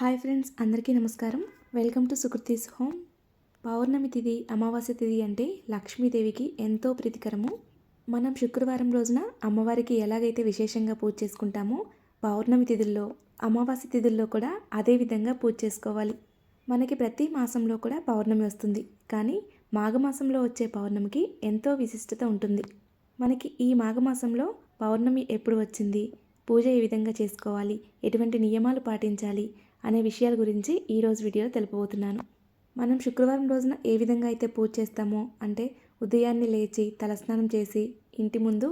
Hi friends అందరికీ నమస్కారం. Welcome to Sukruti's home. పౌర్ణమి తిథి అమావాస్య తిథి అంటే లక్ష్మీదేవికి ఎంతో ప్రీతికరము. మనం శుక్రవారం రోజున అమ్మవారికి ఎలాగైతే విశేషంగా పూజ చేసుకుంటామో పౌర్ణమి తిథుల్లో అమావాస్య తిథుల్లో కూడా అదే విధంగా పూజ చేసుకోవాలి. మనకి ప్రతి మాసంలో కూడా పౌర్ణమి వస్తుంది. కానీ మాఘమాసంలో వచ్చే పౌర్ణమికి ఎంతో విశిష్టత ఉంటుంది. మనకి ఈ మాఘమాసంలో పౌర్ణమి ఎప్పుడు వచ్చింది? పూజ ఏ విధంగా చేసుకోవాలి? ఎటువంటి నియమాలు పాటించాలి? అనే విషయాల గురించి ఈరోజు వీడియోలో తెలుపబోతున్నాను. మనం శుక్రవారం రోజున ఏ విధంగా అయితే పూజ చేస్తామో అంటే ఉదయాన్నే లేచి తలస్నానం చేసి ఇంటి ముందు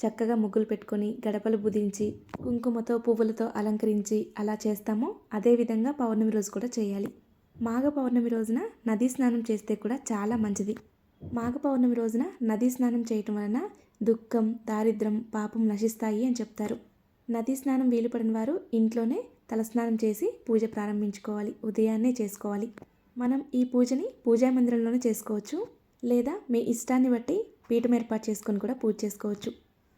చక్కగా ముగ్గులు పెట్టుకొని గడపలు బుదించి కుంకుమతో పువ్వులతో అలంకరించి అలా చేస్తామో అదేవిధంగా పౌర్ణమి రోజు కూడా చేయాలి. మాఘ పౌర్ణమి రోజున నదీ స్నానం చేస్తే కూడా చాలా మంచిది. మాఘ పౌర్ణమి రోజున నదీ స్నానం చేయటం వలన దుఃఖం దారిద్రం పాపం నశిస్తాయి అని చెప్తారు. నదీ స్నానం వీలుపడిన వారు ఇంట్లోనే తలస్నానం చేసి పూజ ప్రారంభించుకోవాలి. ఉదయాన్నే చేసుకోవాలి. మనం ఈ పూజని పూజా మందిరంలోనే చేసుకోవచ్చు. లేదా మీ ఇష్టాన్ని బట్టి పీఠం ఏర్పాటు చేసుకొని కూడా పూజ చేసుకోవచ్చు.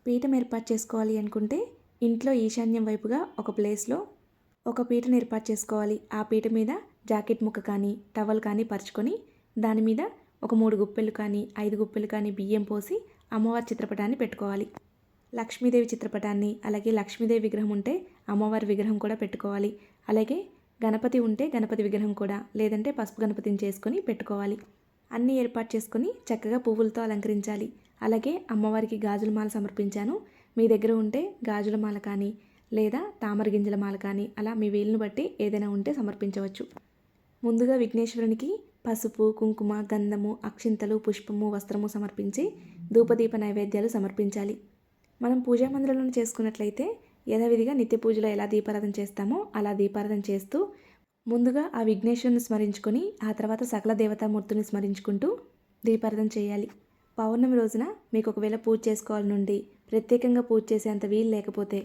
పీఠం ఏర్పాటు చేసుకోవాలి అనుకుంటే ఇంట్లో ఈశాన్యం వైపుగా ఒక ప్లేస్లో ఒక పీటను ఏర్పాటు చేసుకోవాలి. ఆ పీట మీద జాకెట్ ముక్క కానీ టవల్ కానీ పరుచుకొని దాని మీద ఒక మూడు గుప్పెలు కానీ ఐదు గుప్పెలు కానీ బియ్యం పోసి అమ్మవారి చిత్రపటాన్ని పెట్టుకోవాలి. లక్ష్మీదేవి చిత్రపటాన్ని అలాగే లక్ష్మీదేవి విగ్రహం ఉంటే అమ్మవారి విగ్రహం కూడా పెట్టుకోవాలి. అలాగే గణపతి ఉంటే గణపతి విగ్రహం కూడా లేదంటే పసుపు గణపతిని చేసుకొని పెట్టుకోవాలి. అన్నీ ఏర్పాటు చేసుకొని చక్కగా పువ్వులతో అలంకరించాలి. అలాగే అమ్మవారికి గాజుల మాల సమర్పించాను. మీ దగ్గర ఉంటే గాజుల మాల కానీ లేదా తామర గింజల మాల కానీ అలా మీ వీలును బట్టి ఏదైనా ఉంటే సమర్పించవచ్చు. ముందుగా విఘ్నేశ్వరునికి పసుపు కుంకుమ గంధము అక్షింతలు పుష్పము వస్త్రము సమర్పించి ధూపదీప నైవేద్యాలు సమర్పించాలి. మనం పూజా మందిరంలో చేసుకున్నట్లయితే యథావిధిగా నిత్య పూజలో ఎలా దీపారాధన చేస్తామో అలా దీపారాధన చేస్తూ ముందుగా ఆ విఘ్నేశ్వరుని స్మరించుకొని ఆ తర్వాత సకల దేవతామూర్తిని స్మరించుకుంటూ దీపారాధన చేయాలి. పౌర్ణమి రోజున మీకు ఒకవేళ పూజ చేసుకోవాలి నుండి ప్రత్యేకంగా పూజ చేసేంత వీలు లేకపోతే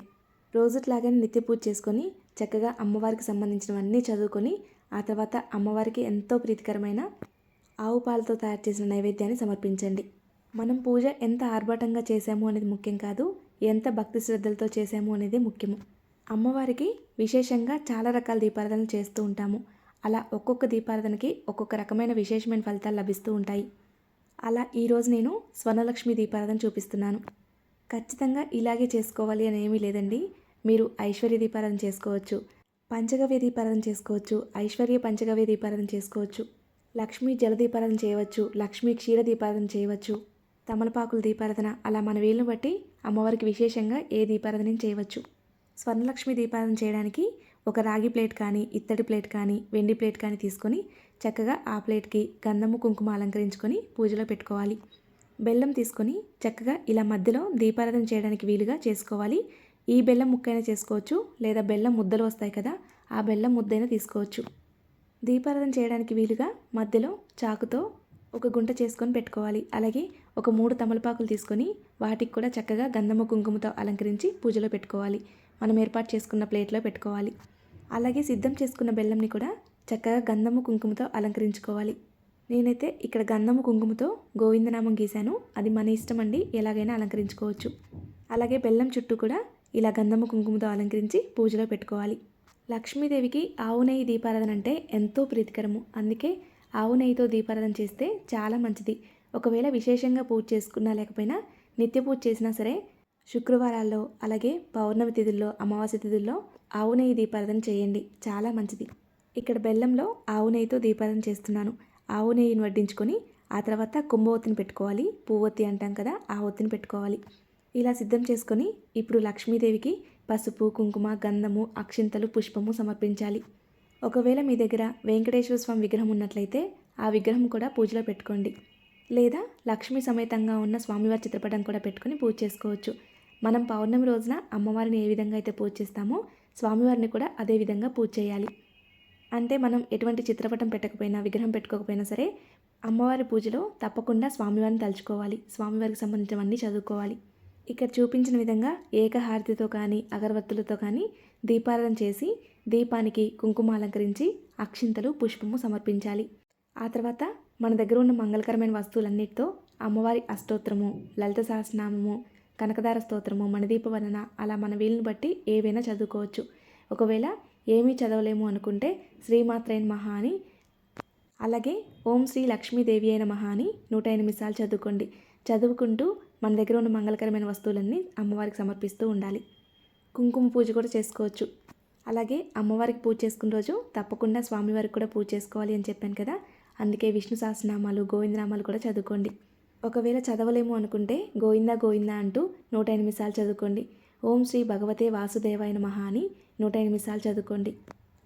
రోజుట్లాగానే నిత్య పూజ చేసుకొని చక్కగా అమ్మవారికి సంబంధించినవన్నీ చదువుకొని ఆ తర్వాత అమ్మవారికి ఎంతో ప్రీతికరమైన ఆవు పాలతో తయారు చేసిన నైవేద్యాన్ని సమర్పించండి. మనం పూజ ఎంత ఆర్భాటంగా చేశాము అనేది ముఖ్యం కాదు. ఎంత భక్తి శ్రద్ధలతో చేశాము అనేది ముఖ్యము. అమ్మవారికి విశేషంగా చాలా రకాల దీపారాధన చేస్తూ ఉంటాము. అలా ఒక్కొక్క దీపారాధనకి ఒక్కొక్క రకమైన విశేషమైన ఫలితాలు లభిస్తూ ఉంటాయి. అలా ఈరోజు నేను స్వర్ణలక్ష్మి దీపారాధన చూపిస్తున్నాను. ఖచ్చితంగా ఇలాగే చేసుకోవాలి అని ఏమీ లేదండి. మీరు ఐశ్వర్య దీపారాధన చేసుకోవచ్చు. పంచగవ్య దీపారాధన చేసుకోవచ్చు. ఐశ్వర్య పంచగవ్య దీపారాధన చేసుకోవచ్చు. లక్ష్మీ జల దీపారాధన చేయవచ్చు. లక్ష్మీ క్షీర దీపారాధన చేయవచ్చు. తమలపాకుల దీపారాధన. అలా మన వీలును బట్టి అమ్మవారికి విశేషంగా ఏ దీపారాధన చేయవచ్చు. స్వర్ణలక్ష్మి దీపారాధన చేయడానికి ఒక రాగి ప్లేట్ కానీ ఇత్తడి ప్లేట్ కానీ వెండి ప్లేట్ కానీ తీసుకొని చక్కగా ఆ ప్లేట్కి గంధము కుంకుమ అలంకరించుకొని పూజలో పెట్టుకోవాలి. బెల్లం తీసుకొని చక్కగా ఇలా మధ్యలో దీపారాధన చేయడానికి వీలుగా చేసుకోవాలి. ఈ బెల్లం ముక్కైనా చేసుకోవచ్చు లేదా బెల్లం ముద్దలు వస్తాయి కదా ఆ బెల్లం ముద్దైనా తీసుకోవచ్చు. దీపారాధన చేయడానికి వీలుగా మధ్యలో చాకుతో ఒక గుంట చేసుకొని పెట్టుకోవాలి. అలాగే ఒక మూడు తమలపాకులు తీసుకొని వాటికి కూడా చక్కగా గంధము కుంకుమతో అలంకరించి పూజలో పెట్టుకోవాలి. మనం ఏర్పాటు చేసుకున్న ప్లేట్లో పెట్టుకోవాలి. అలాగే సిద్ధం చేసుకున్న బెల్లంని కూడా చక్కగా గంధము కుంకుమతో అలంకరించుకోవాలి. నేనైతే ఇక్కడ గంధము కుంకుమతో గోవిందనామం గీశాను. అది మన ఇష్టం అండి. ఎలాగైనా అలంకరించుకోవచ్చు. అలాగే బెల్లం చుట్టూ కూడా ఇలా గంధము కుంకుమతో అలంకరించి పూజలో పెట్టుకోవాలి. లక్ష్మీదేవికి ఆవు నెయ్యి దీపారాధన అంటే ఎంతో ప్రీతికరము. అందుకే ఆవు నెయ్యితో దీపారాధన చేస్తే చాలా మంచిది. ఒకవేళ విశేషంగా పూజ చేసుకున్నా లేకపోయినా నిత్య పూజ చేసినా సరే శుక్రవారాల్లో అలాగే పౌర్ణమి తిథుల్లో అమావాస్య తిథుల్లో ఆవు నెయ్యి దీపారాధన చేయండి. చాలా మంచిది. ఇక్కడ బెల్లంలో ఆవు నెయ్యితో దీపారాధన చేస్తున్నాను. ఆవు నెయ్యిని వడ్డించుకొని ఆ తర్వాత కుంభవత్తిని పెట్టుకోవాలి. పువ్వొత్తి అంటాం కదా ఆ ఒత్తిని పెట్టుకోవాలి. ఇలా సిద్ధం చేసుకొని ఇప్పుడు లక్ష్మీదేవికి పసుపు కుంకుమ గంధము అక్షింతలు పుష్పము సమర్పించాలి. ఒకవేళ మీ దగ్గర వెంకటేశ్వర స్వామి విగ్రహం ఉన్నట్లయితే ఆ విగ్రహం కూడా పూజలో పెట్టుకోండి. లేదా లక్ష్మీ సమేతంగా ఉన్న స్వామివారి చిత్రపటం కూడా పెట్టుకొని పూజ చేసుకోవచ్చు. మనం పౌర్ణమి రోజున అమ్మవారిని ఏ విధంగా అయితే పూజ చేస్తామో స్వామివారిని కూడా అదే విధంగా పూజ చేయాలి. అంటే మనం ఎటువంటి చిత్రపటం పెట్టకపోయినా విగ్రహం పెట్టుకోకపోయినా సరే అమ్మవారి పూజలో తప్పకుండా స్వామివారిని తలుచుకోవాలి. స్వామివారికి సంబంధించినవన్నీ చదువుకోవాలి. ఇక్కడ చూపించిన విధంగా ఏకహారతితో కానీ అగరవత్తులతో కానీ దీపారాధన చేసి దీపానికి కుంకుమ అలంకరించి అక్షింతలు పుష్పము సమర్పించాలి. ఆ తర్వాత మన దగ్గర ఉన్న మంగళకరమైన వస్తువులన్నిటితో అమ్మవారి అష్టోత్తరము లలిత సహస్రనామము కనకదార స్తోత్రము మణిదీప వర్ణన అలా మన వీలుని బట్టి ఏవైనా చదువుకోవచ్చు. ఒకవేళ ఏమీ చదవలేము అనుకుంటే శ్రీమాత్రైన్ మహా అని అలాగే ఓం శ్రీ లక్ష్మీదేవి అయిన మహా అని నూట ఎనిమిది సార్లు చదువుకోండి. చదువుకుంటూ మన దగ్గర ఉన్న మంగళకరమైన వస్తువులన్నీ అమ్మవారికి సమర్పిస్తూ ఉండాలి. కుంకుమ పూజ కూడా చేసుకోవచ్చు. అలాగే అమ్మవారికి పూజ చేసుకున్న రోజు తప్పకుండా స్వామివారికి కూడా పూజ చేసుకోవాలి అని చెప్పాను కదా. అందుకే విష్ణు సహస్రనామాలు గోవిందనామాలు కూడా చదువుకోండి. ఒకవేళ చదవలేము అనుకుంటే గోవిందా గోవిందా అంటూ నూట ఎనిమిది సార్లు చదువుకోండి. ఓం శ్రీ భగవతే వాసుదేవాయ మహా అని నూట ఎనిమిది సార్లు చదువుకోండి.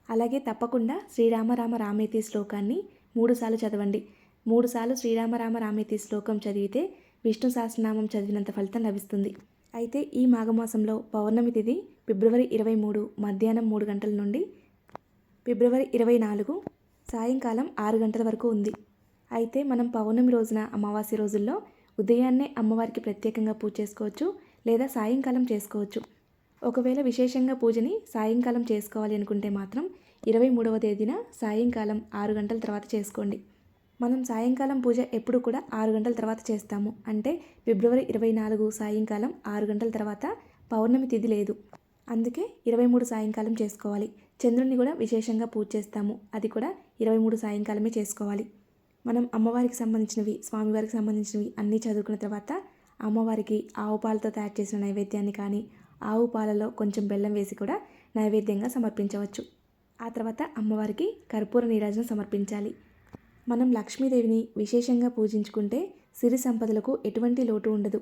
అలాగే తప్పకుండా శ్రీరామ రామ రామేతి శ్లోకాన్ని మూడుసార్లు చదవండి. మూడుసార్లు శ్రీరామ రామ రామేతి శ్లోకం చదివితే విష్ణు సహస్రనామం చదివినంత ఫలితం లభిస్తుంది. అయితే ఈ మాఘమాసంలో పౌర్ణమి తిథి ఫిబ్రవరి ఇరవై మూడు మధ్యాహ్నం మూడు గంటల నుండి ఫిబ్రవరి ఇరవై నాలుగు సాయంకాలం ఆరు గంటల వరకు ఉంది. అయితే మనం పౌర్ణమి రోజున అమావాస్య రోజుల్లో ఉదయాన్నే అమ్మవారికి ప్రత్యేకంగా పూజ చేసుకోవచ్చు లేదా సాయంకాలం చేసుకోవచ్చు. ఒకవేళ విశేషంగా పూజని సాయంకాలం చేసుకోవాలి అనుకుంటే మాత్రం ఇరవై మూడవ తేదీన సాయంకాలం ఆరు గంటల తర్వాత చేసుకోండి. మనం సాయంకాలం పూజ ఎప్పుడు కూడా ఆరు గంటల తర్వాత చేస్తాము. అంటే ఫిబ్రవరి ఇరవై నాలుగు సాయంకాలం ఆరు గంటల తర్వాత పౌర్ణమి తిథి లేదు. అందుకే ఇరవై మూడు సాయంకాలం చేసుకోవాలి. చంద్రుడిని కూడా విశేషంగా పూజ చేస్తాము. అది కూడా ఇరవై మూడు సాయంకాలమే చేసుకోవాలి. మనం అమ్మవారికి సంబంధించినవి స్వామివారికి సంబంధించినవి అన్నీ చదువుకున్న తర్వాత అమ్మవారికి ఆవు పాలతో తయారు చేసిన నైవేద్యాన్ని కానీ ఆవు పాలలో కొంచెం బెల్లం వేసి కూడా నైవేద్యంగా సమర్పించవచ్చు. ఆ తర్వాత అమ్మవారికి కర్పూర నీరాజన సమర్పించాలి. మనం లక్ష్మీదేవిని విశేషంగా పూజించుకుంటే సిరి సంపదలకు ఎటువంటి లోటు ఉండదు.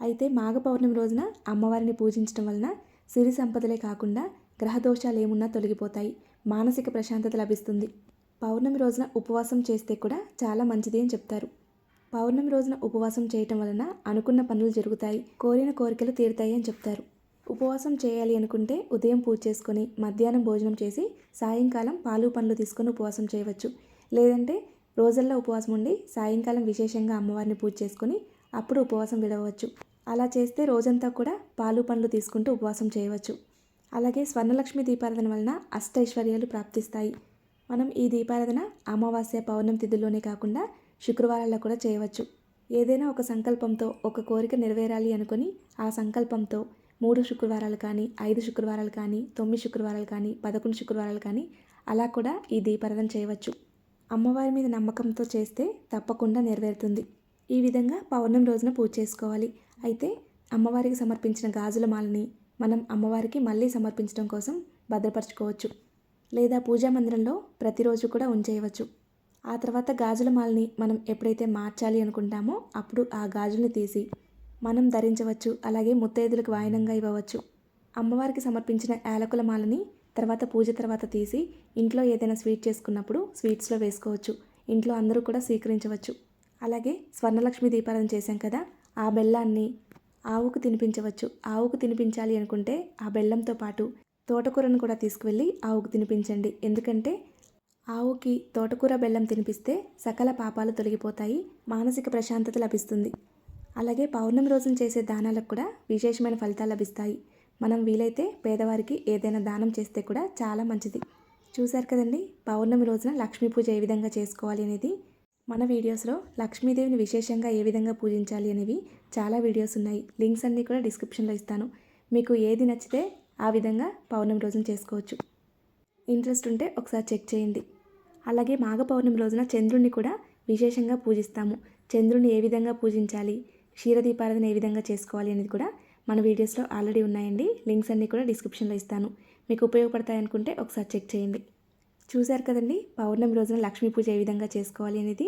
అయితే మాఘ పౌర్ణమి రోజున అమ్మవారిని పూజించడం వలన సిరి సంపదలే కాకుండా గ్రహదోషాలు ఏమున్నా తొలగిపోతాయి. మానసిక ప్రశాంతత లభిస్తుంది. పౌర్ణమి రోజున ఉపవాసం చేస్తే కూడా చాలా మంచిది అని చెప్తారు. పౌర్ణమి రోజున ఉపవాసం చేయటం వలన అనుకున్న పనులు జరుగుతాయి. కోరిన కోరికలు తీరుతాయి అని చెప్తారు. ఉపవాసం చేయాలి అనుకుంటే ఉదయం పూజ చేసుకొని మధ్యాహ్నం భోజనం చేసి సాయంకాలం పాలు పండ్లు తీసుకొని ఉపవాసం చేయవచ్చు. లేదంటే రోజుల్లో ఉపవాసం ఉండి సాయంకాలం విశేషంగా అమ్మవారిని పూజ చేసుకుని అప్పుడు ఉపవాసం విడవచ్చు. అలా చేస్తే రోజంతా కూడా పాలు పండ్లు తీసుకుంటూ ఉపవాసం చేయవచ్చు. అలాగే స్వర్ణలక్ష్మి దీపారాధన వలన అష్టైశ్వర్యాలు ప్రాప్తిస్తాయి. మనం ఈ దీపారాధన అమావాస్య పౌర్ణమి తిథుల్లోనే కాకుండా శుక్రవారాల్లో కూడా చేయవచ్చు. ఏదైనా ఒక సంకల్పంతో ఒక కోరిక నెరవేరాలి అనుకుని ఆ సంకల్పంతో మూడు శుక్రవారాలు కానీ ఐదు శుక్రవారాలు కానీ తొమ్మిది శుక్రవారాలు కానీ పదకొండు శుక్రవారాలు కానీ అలా కూడా ఈ దీపారాధన చేయవచ్చు. అమ్మవారి మీద నమ్మకంతో చేస్తే తప్పకుండా నెరవేరుతుంది. ఈ విధంగా పౌర్ణమి రోజున పూజ చేసుకోవాలి. అయితే అమ్మవారికి సమర్పించిన గాజుల మాలని మనం అమ్మవారికి మళ్ళీ సమర్పించడం కోసం భద్రపరచుకోవచ్చు. లేదా పూజా మందిరంలో ప్రతిరోజు కూడా ఉంచేయవచ్చు. ఆ తర్వాత గాజుల మాలని మనం ఎప్పుడైతే మార్చాలి అనుకుంటామో అప్పుడు ఆ గాజుల్ని తీసి మనం ధరించవచ్చు. అలాగే ముత్తైదులకు వాయనంగా ఇవ్వవచ్చు. అమ్మవారికి సమర్పించిన యాలకుల మాలని తర్వాత పూజ తర్వాత తీసి ఇంట్లో ఏదైనా స్వీట్ చేసుకున్నప్పుడు స్వీట్స్లో వేసుకోవచ్చు. ఇంట్లో అందరూ కూడా స్వీకరించవచ్చు. అలాగే స్వర్ణలక్ష్మి దీపారాధన చేశాం కదా ఆ బెల్లాన్ని ఆవుకు తినిపించవచ్చు. ఆవుకు తినిపించాలి అనుకుంటే ఆ బెల్లంతో పాటు తోటకూరను కూడా తీసుకువెళ్ళి ఆవుకు తినిపించండి. ఎందుకంటే ఆవుకి తోటకూర బెల్లం తినిపిస్తే సకల పాపాలు తొలగిపోతాయి మానసిక ప్రశాంతత లభిస్తుంది. అలాగే పౌర్ణమి రోజున చేసే దానాలకు కూడా విశేషమైన ఫలితాలు లభిస్తాయి. మనం వీలైతే పేదవారికి ఏదైనా దానం చేస్తే కూడా చాలా మంచిది. చూశారు కదండి? పౌర్ణమి రోజున లక్ష్మీ పూజ ఏ విధంగా చేసుకోవాలి అనేది? మన వీడియోస్లో లక్ష్మీదేవిని విశేషంగా ఏ విధంగా పూజించాలి అనేవి చాలా వీడియోస్ ఉన్నాయి. లింక్స్ అన్నీ కూడా డిస్క్రిప్షన్లో ఇస్తాను. మీకు ఏది నచ్చితే ఆ విధంగా పౌర్ణమి రోజున చేసుకోవచ్చు. ఇంట్రెస్ట్ ఉంటే ఒకసారి చెక్ చేయండి. అలాగే మాఘ పౌర్ణమి రోజున చంద్రుణ్ణి కూడా విశేషంగా పూజిస్తాము. చంద్రుణ్ణి ఏ విధంగా పూజించాలి? క్షీరదీపారాధన ఏ విధంగా చేసుకోవాలి అనేది కూడా మన వీడియోస్లో ఆల్రెడీ ఉన్నాయండి. లింక్స్ అన్నీ కూడా డిస్క్రిప్షన్లో ఇస్తాను. మీకు ఉపయోగపడతాయనుకుంటే ఒకసారి చెక్ చేయండి. చూశారు కదండి పౌర్ణమి రోజున లక్ష్మీ పూజ ఏ విధంగా చేసుకోవాలి అనేది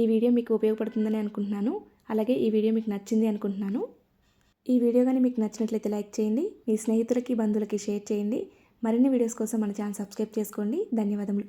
ఈ వీడియో మీకు ఉపయోగపడుతుందని అనుకుంటున్నాను. అలాగే ఈ వీడియో మీకు నచ్చింది అనుకుంటున్నాను. ఈ వీడియో కానీ మీకు నచ్చినట్లయితే లైక్ చేయండి మీ స్నేహితులకి బంధువులకి షేర్ చేయండి. మరిన్ని వీడియోస్ కోసం మన ఛానల్ సబ్స్క్రైబ్ చేసుకోండి. ధన్యవాదములు.